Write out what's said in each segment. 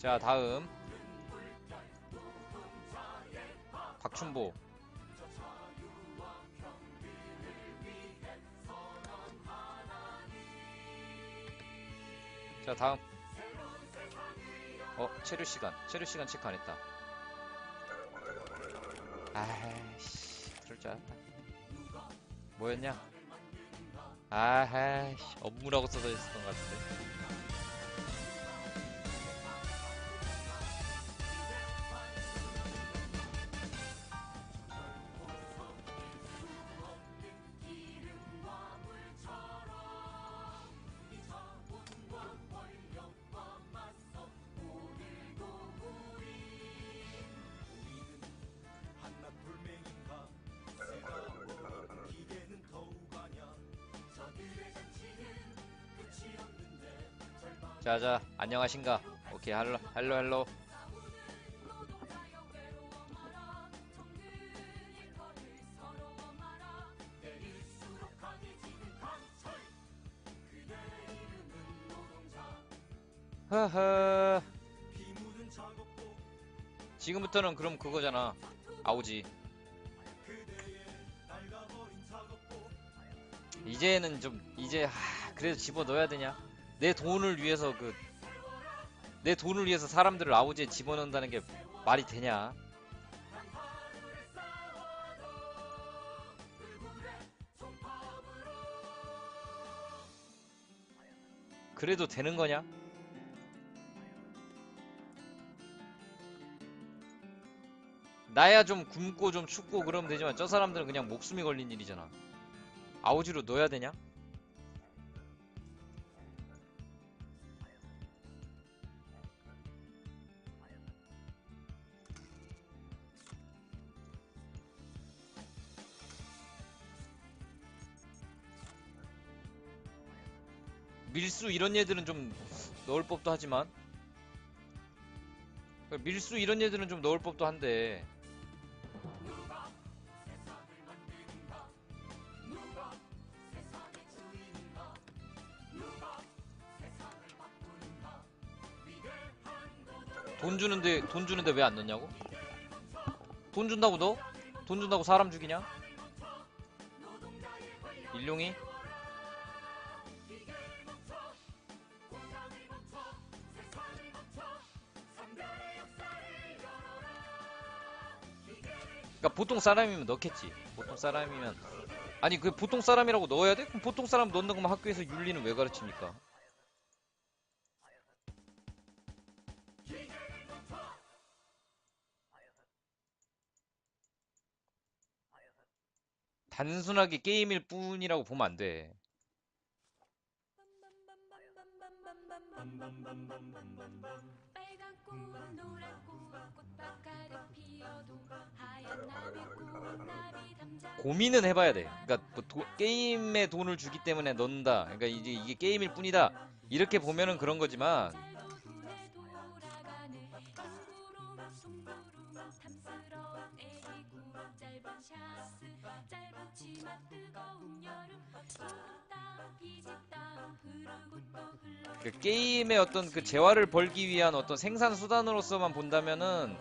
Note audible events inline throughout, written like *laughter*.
자 다음. 박춘보. 자 다음. 어 체류 시간. 체류 시간 체크 안 했다. 아이씨 그럴 줄 알았다. 뭐였냐? 아이씨 업무라고 써져 있었던 것 같은데 자자. 안녕하신가? 오케이 할로 할로 할로. 허허 지금부터는 그럼 그거잖아. 아우지. 이제는 좀 이제 하, 그래도 집어 넣어야 되냐 내 돈을 위해서 그 내 돈을 위해서 사람들을 아우지에 집어넣는다는 게 말이 되냐? 그래도 되는 거냐? 나야 좀 굶고 좀 춥고 그러면 되지만 저 사람들은 그냥 목숨이 걸린 일이잖아. 아우지로 넣어야 되냐? 밀수 이런 얘들은 좀 넣을 법도 하지만 밀수 이런 얘들은 좀 넣을 법도 한데 돈 주는데 돈 주는데 왜 안 넣냐고? 돈 준다고 너? 돈 준다고 사람 죽이냐? 일용이? 그러니까 보통 사람이면 넣겠지. 보통 사람이면 아니 그 보통 사람이라고 넣어야 돼? 그럼 보통 사람 넣는 거면 학교에서 윤리는 왜 가르칩니까? 단순하게 게임일 뿐이라고 보면 안 돼. 빨간 꽃 노란 꽃 고민은 해봐야 돼. 그러니까 뭐 도- 게임에 돈을 주기 때문에 넣는다. 그러니까 이제 이게 게임일 뿐이다. 이렇게 보면은 그런 거지만 그 게임의 어떤 그 재화를 벌기 위한 어떤 생산 수단으로서만 본다면은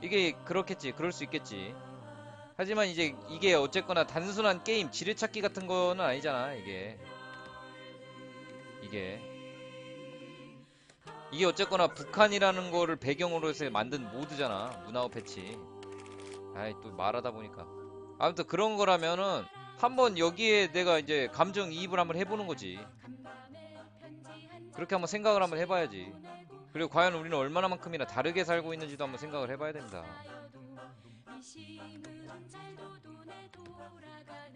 이게 그렇겠지. 그럴 수 있겠지. 하지만 이제 이게 어쨌거나 단순한 게임 지뢰찾기 같은 거는 아니잖아. 이게 이게 이게 어쨌거나 북한이라는 거를 배경으로 해서 만든 모드잖아. 문화어 패치. 아이 또 말하다 보니까 아무튼 그런 거라면은 한번 여기에 내가 이제 감정 이입을 한번 해보는 거지. 그렇게 한번 생각을 한번 해봐야지. 그리고 과연 우리는 얼마나만큼이나 다르게 살고 있는지도 한번 생각을 해봐야 된다.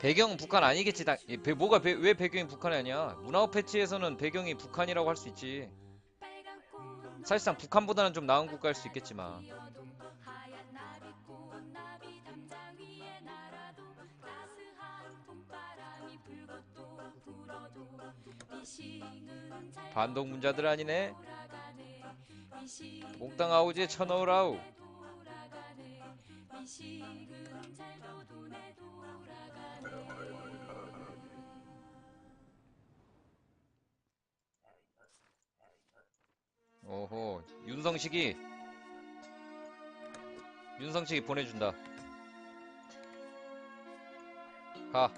배경은 북한 아니겠지. 다, 이 배- 뭐가 배- 왜 배경이 북한이 아니야? 문화어 패치에서는 배경이 북한이라고 할 수 있지. 사실상 북한보다는 좀 나은 국가일 수 있겠지만 잘 반동 문자들 아니네 몽땅 아우지에 쳐넣으라우 오호 윤성식이 윤성식이 보내준다. 가.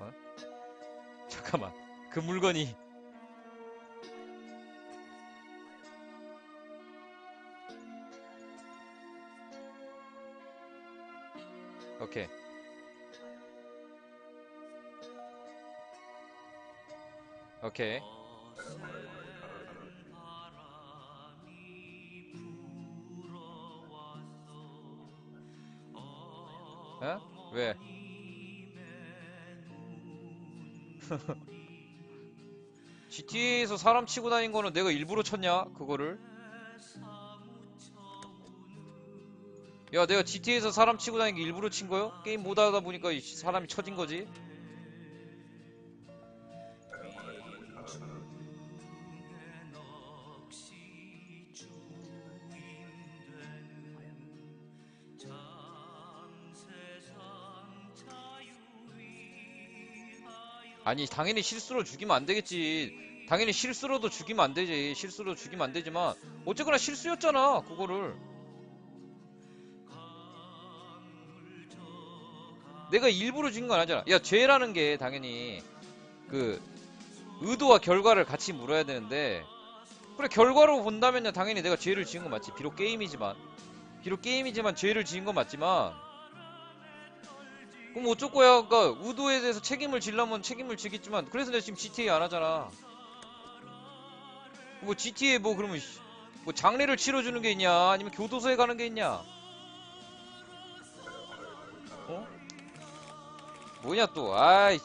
어? 잠깐만. 그 물건이. 오케이. 오케이 어? 왜? *laughs* GTA에서 사람 치고 다닌 거는 내가 일부러 쳤냐? 그거를? 야, 내가 GTA에서 사람 치고 다닌 게 일부러 친 거요? 게임 못 하다 보니까 이 사람이 쳐진 거지? 아니, 당연히 실수로 죽이면 안 되겠지. 당연히 실수로도 죽이면 안 되지. 실수로 죽이면 안 되지만, 어쨌거나 실수였잖아, 그거를. 내가 일부러 죽인 건 아니잖아. 야, 죄라는 게 당연히, 그, 의도와 결과를 같이 물어야 되는데, 그래, 결과로 본다면요, 당연히 내가 죄를 지은 건 맞지. 비록 게임이지만. 비록 게임이지만 죄를 지은 건 맞지만, 그럼 어쩔 거야? 그러니까 의도에 대해서 책임을 지려면 책임을 지겠지만 그래서 내가 지금 GTA 안 하잖아. 뭐 GTA 뭐 그러면 씨, 뭐 장례를 치러주는 게 있냐? 아니면 교도소에 가는 게 있냐? 어? 뭐냐 또? 아이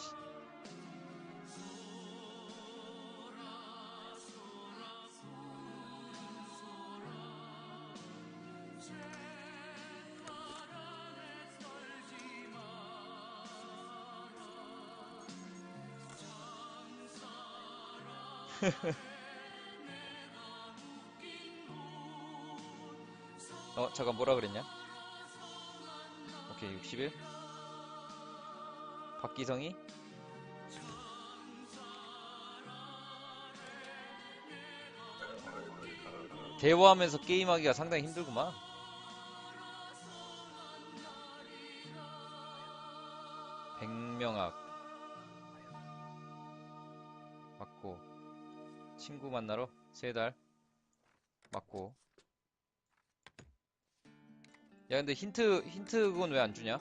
*laughs* 어 잠깐 뭐라 그랬냐? 오케이 60일. 박기성이? 대화하면서 게임하기가 상당히 힘들구만. 백명학. 맞고 친구 만나러 세 달 맞고. 야 근데 힌트 힌트 그건 왜 안 주냐?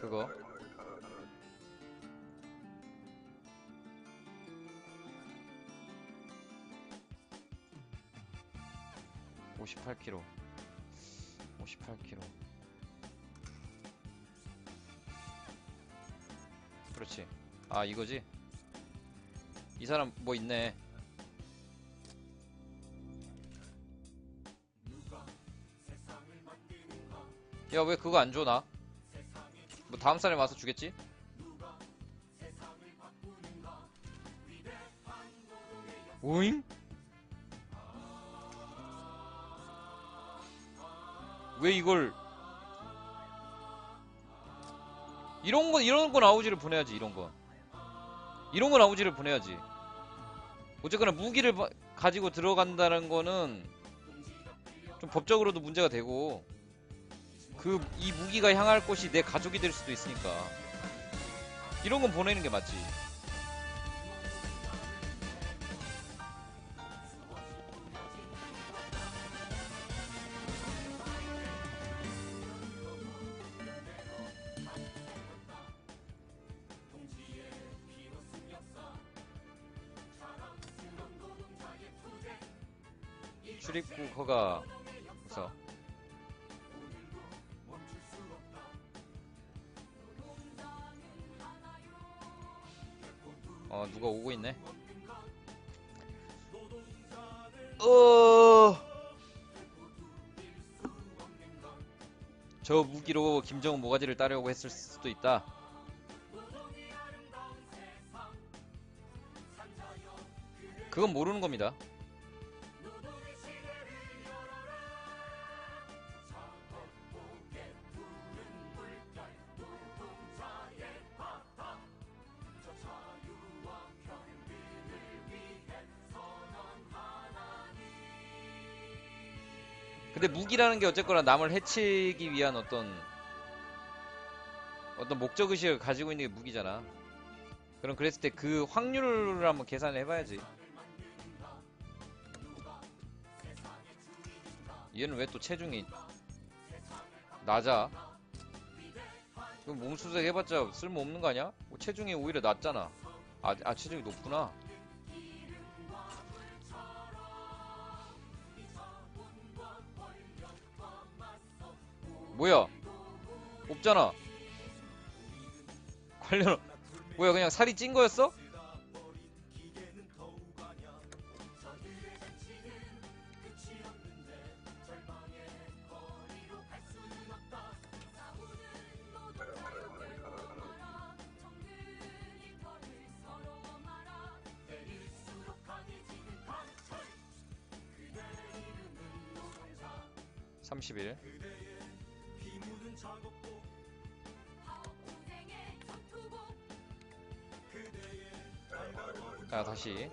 그거? 58kg 58kg 그렇지. 아 이거지 이 사람 뭐 있네 야 왜 그거 안 줘 나? 뭐 다음 사람이 와서 주겠지? 오잉? 왜 이걸 이런 건 이런 건 아우지를 보내야지 이런 건 이런 건 아우지를 보내야지 어쨌거나 무기를 바- 가지고 들어간다는 거는 좀 법적으로도 문제가 되고 그 이 무기가 향할 곳이 내 가족이 될 수도 있으니까. 이런 건 보내는 게 맞지 어. 저 무기로 김정은 모가지를 따려고 했을 수도 있다. 그건 모르는 겁니다. 근데 무기라는 게 어쨌거나 남을 해치기 위한 어떤 어떤 목적 의식을 가지고 있는 게 무기잖아. 그럼 그랬을 때 그 확률을 한번 계산을 해봐야지. 얘는 왜 또 체중이 낮아? 그럼 몸수색 해봤자 쓸모 없는 거 아니야? 뭐 체중이 오히려 낮잖아. 아, 아 체중이 높구나. 뭐야? 없잖아. 관련 뭐야 그냥 살이 찐 거였어? (30일) 자 다시.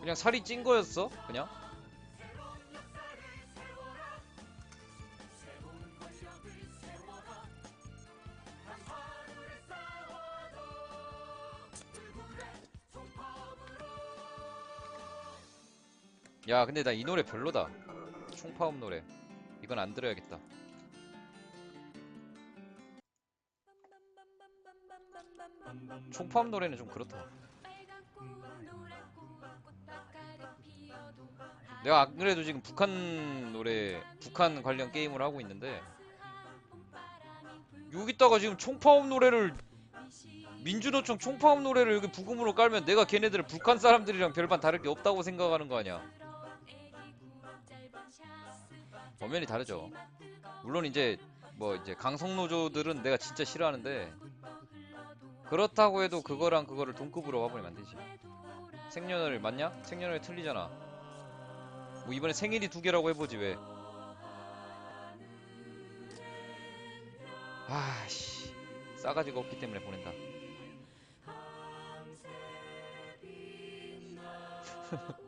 그냥 살이 찐 거였어? 그냥? 야 근데 나 이 노래 별로다. 총파업 노래. 이건 안 들어야겠다 총파업 노래는 좀 그렇다 내가 안 그래도 지금 북한 노래, 북한 관련 게임을 하고 있는데 여기다가 지금 총파업 노래를 민주노총 총파업 노래를 여기 부금으로 깔면 내가 걔네들을 북한 사람들이랑 별반 다를 게 없다고 생각하는 거 아니야? 엄연히 다르죠. 물론 이제 뭐 이제 강성노조들은 내가 진짜 싫어하는데 그렇다고 해도 그거랑 그거를 동급으로 와버리면 안 되지. 생년월 맞냐? 생년월일 틀리잖아. 뭐 이번에 생일이 두 개라고 해보지 왜? 아씨 싸가지가 없기 때문에 보낸다. *laughs*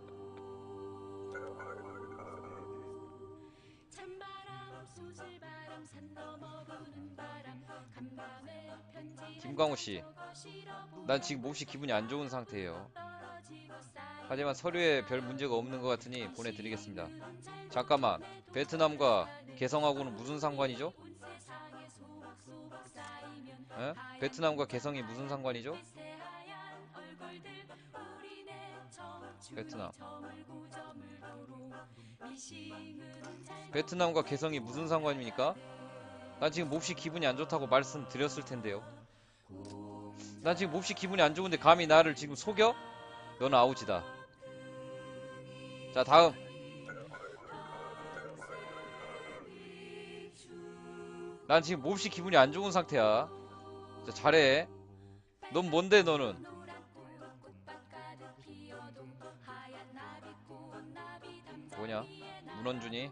김광호 씨, 난 지금 몹시 기분이 안 좋은 상태예요. 하지만 서류에 별 문제가 없는 것 같으니 보내드리겠습니다. 잠깐만, 베트남과 개성하고는 무슨 상관이죠? 에? 베트남과 개성이 무슨 상관이죠? 베트남. 베트남과 개성이 무슨 상관입니까? 난 지금 몹시 기분이 안 좋다고 말씀드렸을 텐데요. 난 지금 몹시 기분이 안 좋은데 감히 나를 지금 속여? 넌 아우지다. 자, 다음. 난 지금 몹시 기분이 안 좋은 상태야. 자, 잘해. 넌 뭔데, 너는? 뭐냐? 문원준이?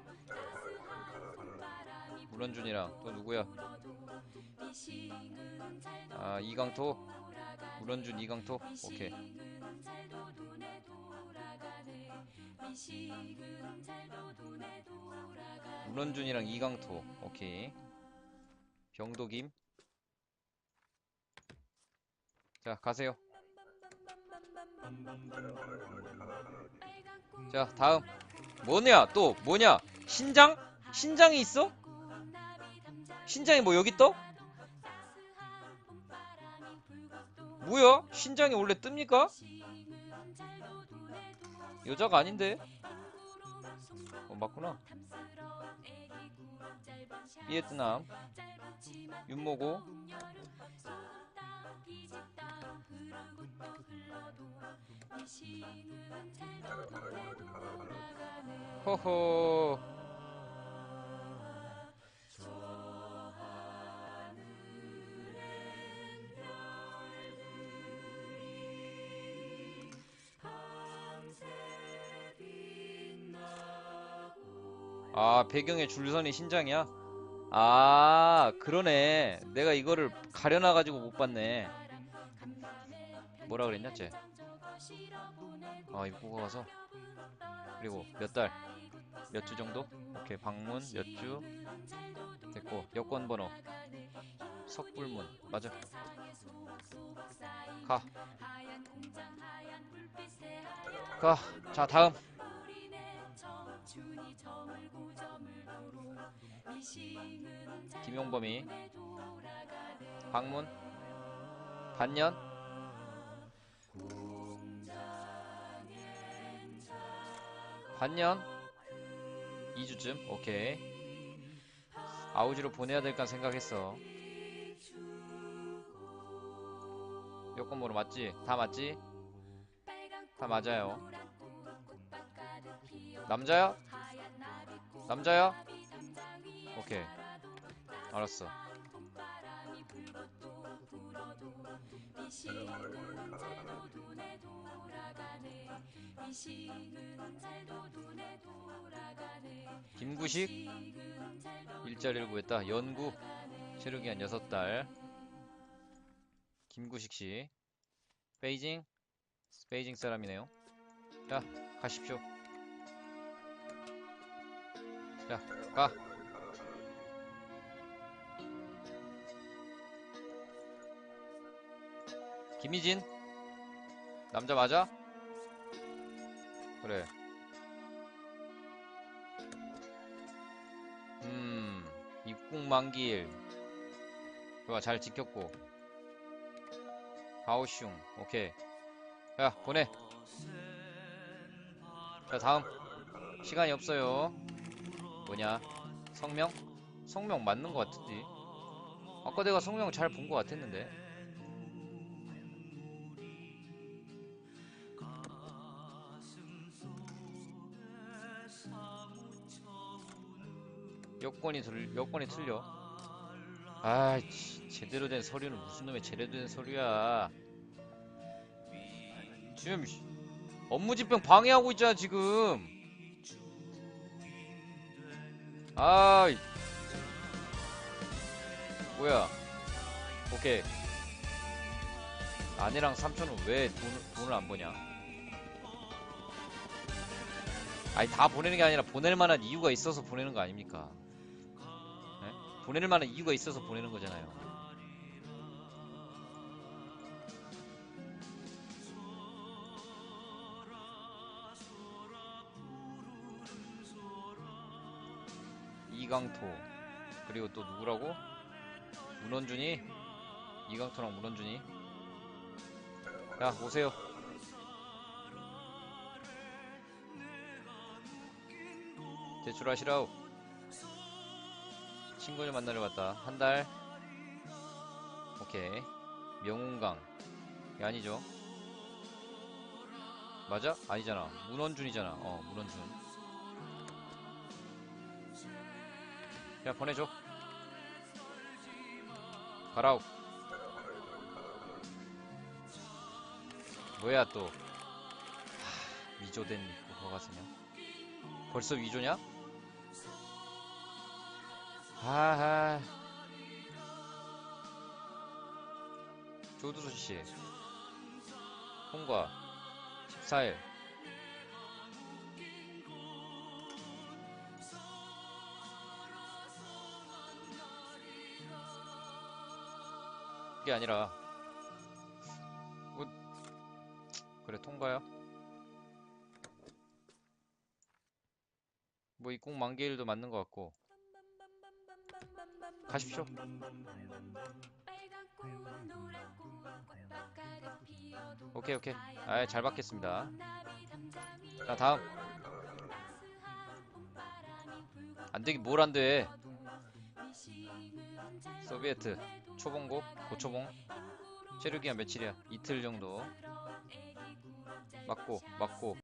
문원준이랑 또 누구야? 아, 이강토? 문원준, 이강토? 오케이. 문원준이랑 이강토. 오케이. 병도김. 자, 가세요. 자, 다음. 뭐냐? 또 뭐냐? 신장? 신장이 있어? 신장이 뭐 여기 떠? 뭐야? 신장이 원래 뜹니까? 여자가 아닌데? 어, 맞구나. 비에트남. 윤모고. 호호. 아, 배경에 줄선이 신장이야? 아, 그러네. 내가 이거를 가려놔가지고 못 봤네. 뭐라 그랬냐, 쟤? 아, 이거 보고 가서. 그리고 몇 달? 몇 주 정도? 오케이, 방문 몇 주? 됐고, 여권 번호. 석불문. 맞아. 가. 가. 자, 다음. 김용범이. 방문. 반년. 반년. 2주쯤. 오케이. 아우지로 보내야 될까 생각했어. 여권번호 맞지? 다 맞지? 다 맞아요. 남자야? 남자야? 오케이 알았어. 김구식 일자리를 구했다. 연구 체류기간 6달. 김구식씨 베이징 베이징 사람이네요. 자 가십시오. 자 가 김희진. 남자 맞아? 그래. 음 입국 만기일. 좋아 잘 지켰고. 가오슝. 오케이. 야 보내. 자 다음. 시간이 없어요. 뭐냐? 성명? 성명 맞는 것 같은데. 아까 내가 성명 잘 본 것 같았는데 여권이 들 여권이 틀려. 아, 치, 제대로 된 서류는 무슨 놈의 제대로 된 서류야. 지금 씨, 업무 집행 방해하고 있잖아 지금. 아, 이- 뭐야? 오케이. 아내랑 삼촌은 왜 돈, 돈을 안 버냐? 아니 다 보내는 게 아니라 보낼 만한 이유가 있어서 보내는 거 아닙니까? 네? 보낼 만한 이유가 있어서 보내는 거잖아요. 이강토 그리고 또 누구라고? 문원준이 이강토랑 문원준이 야 오세요 제출하시라우 친구를 만나러 갔다. 한 달. 오케이. 명운강. 이 아니죠? 맞아? 아니잖아. 문원준이잖아. 어 문원준. 야 보내줘. 가라우 뭐야 또? 하, 위조된 허가서냐? 벌써 위조냐? 하하. 조두순 씨. 통과 14일. 그게 아니라. 뭐 그래 통과야 뭐 입국 만기일도 맞는 것 같고 가십시오. 오케이 오케이. 아이 잘 받겠습니다. 자 다음. 안 되긴 뭘 안 돼. 소비에트 초봉고 고초봉 체류기간 며칠이야? 이틀 정도. 맞고 맞고